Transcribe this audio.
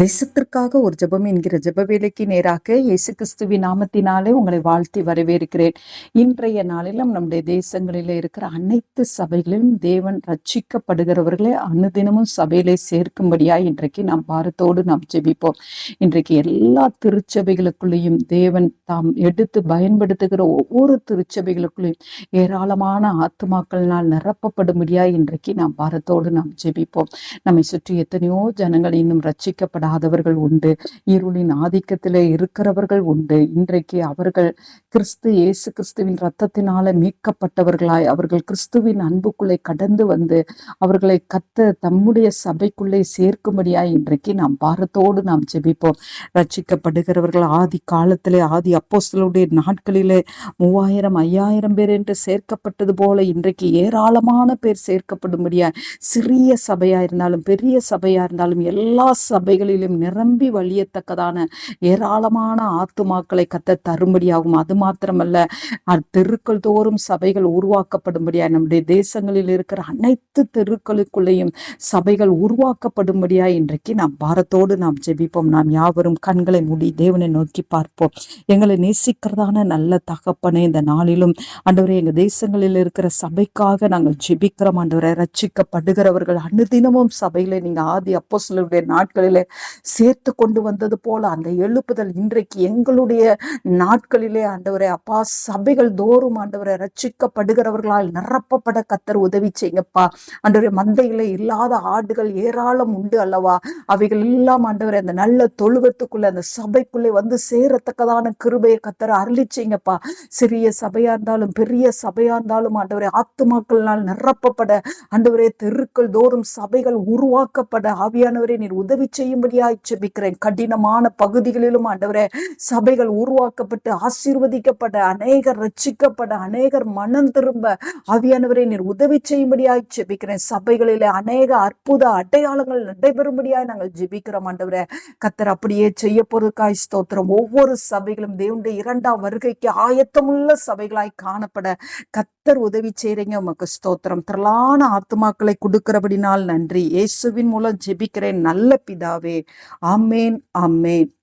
தேசத்திற்காக ஒரு ஜெபம் என்கிற ஜெப வேலைக்கு நேராக இயேசு கிறிஸ்துவின் நாமத்தினாலே உங்களை வாழ்த்தி வரவேற்கிறேன். இன்றைய நாளிலும் நம்முடைய தேசங்களில் இருக்கிற அனைத்து சபைகளிலும் தேவன் ரட்சிக்கப்படுகிறவர்களை அனுதினமும் சபையிலே சேர்க்கும்படியா இன்றைக்கு நாம் பாரத்தோடு நாம் ஜெபிப்போம். இன்றைக்கு எல்லா திருச்சபைகளுக்குள்ளேயும் தேவன் தாம் எடுத்து பயன்படுத்துகிற ஒவ்வொரு திருச்சபைகளுக்குள்ளேயும் ஏராளமான ஆத்துமாக்கள்னால் நிரப்பப்படும்படியா இன்றைக்கு நாம் பாரத்தோடு நாம் ஜெபிப்போம். நம்மை சுற்றி எத்தனையோ ஜனங்கள் இன்னும் ரட்சிக்கப்பட படாதவர்கள் உண்டு. இருளின் ஆதிக்கத்திலே இருக்கிறவர்கள் உண்டு. இன்றைக்கு அவர்கள் கிறிஸ்து இயேசு கிறிஸ்துவின் ரத்தத்தினால மீட்கப்பட்டவர்களாய் அவர்கள் கிறிஸ்துவின் அன்புக்குள்ளே கடந்து வந்து அவர்களை கத்த தம்முடைய சபைக்குள்ளே சேர்க்கும்படியாய் இன்றைக்கு நாம் பாரத்தோடு நாம் ஜெபிப்போம். ரட்சிக்கப்படுகிறவர்கள் ஆதி காலத்திலே ஆதி அப்போஸ்தலுடைய நாட்களிலே மூவாயிரம் ஐயாயிரம் பேர் என்று சேர்க்கப்பட்டது போல இன்றைக்கு ஏராளமான பேர் சேர்க்கப்படும்படியாய் சிறிய சபையா இருந்தாலும் பெரிய சபையா இருந்தாலும் எல்லா சபைகளிலும் சபைகளிலும் நிரம்பி வழியத்தக்கதான ஏராளமான ஆத்துமாக்களை கத்த தரும்படியாகும். அது மாத்திரமல்ல தெருக்கள் தோறும் சபைகள் உருவாக்கப்படும்படியா நம்முடைய தேசங்களில் இருக்கிற அனைத்து தெருக்களுக்குள்ளேயும் சபைகள் உருவாக்கப்படும்படியா இன்றைக்கு நாம் பாரத்தோடு நாம் ஜெபிப்போம். நாம் யாவரும் கண்களை மூடி தேவனை நோக்கி பார்ப்போம். எங்களை நேசிக்கிறதான நல்ல தகப்பனை இந்த நாளிலும் ஆண்டவரே எங்க தேசங்களில் இருக்கிற சபைக்காக நாங்கள் ஜெபிக்கிறோம். ஆண்டவரை ரட்சிக்கப்படுகிறவர்கள் அனுதினமும் சபையில நீங்க ஆதி அப்போ சிலருடைய நாட்களிலே சேர்த்து கொண்டு வந்தது போல அந்த எழுப்புதல் இன்றைக்கு எங்களுடைய நாட்களிலே ஆண்டவரே அப்பா சபைகள் தோறும் ஆண்டவரை ரட்சிக்கப்படுகிறவர்களால் நிரப்பப்பட கத்தர் உதவி செய்யப்பா ஆண்டவரே மந்தையில இல்லாத ஆடுகள் ஏராளம் உண்டு அல்லவா? அவைகள் எல்லாம் ஆண்டவரை அந்த நல்ல தொழுவத்துக்குள்ள அந்த சபைக்குள்ளே வந்து சேரத்தக்கதான கிருபையை கத்தர் அருளி சிறிய சபையா இருந்தாலும் பெரிய சபையா இருந்தாலும் ஆண்டவரே ஆத்துமாக்கள்னால் நிரப்பப்பட ஆண்டவரே தெருக்கள் தோறும் சபைகள் உருவாக்கப்பட ஆவியானவரே நீர் உதவி செய்யும் உதவியாய் ஜெபிக்கிறேன். கடினமான பகுதிகளிலும் ஆண்டவரே சபைகள் உருவாக்கப்பட்டு ஆசீர்வதிக்கப்பட அநேகர் ரட்சிக்கப்பட அநேகர் மனம் திரும்ப ஆவியானவரை நீர் உதவி செய்யும்படியாய் ஜெபிக்கிறேன். சபைகளிலே அநேக அற்புத அடையாளங்கள் நடைபெறும்படியாய் நாங்கள் ஜெபிக்கிறோம் ஆண்டவரே. கத்தர் அப்படியே செய்ய பொருட்காய் ஸ்தோத்திரம். ஒவ்வொரு சபைகளும் தேவனுடைய இரண்டாம் வருகைக்கு ஆயத்தமுள்ள சபைகளாய் காணப்பட கத்தர் உதவி செய்றீங்க உமக்கு ஸ்தோத்திரம். திரளான ஆத்மாக்களை கொடுக்கிறபடினால் நன்றி. இயேசுவின் மூலம் ஜெபிக்கிறேன். நல்ல பிதாவே. ஆமேன் ஆமேன்.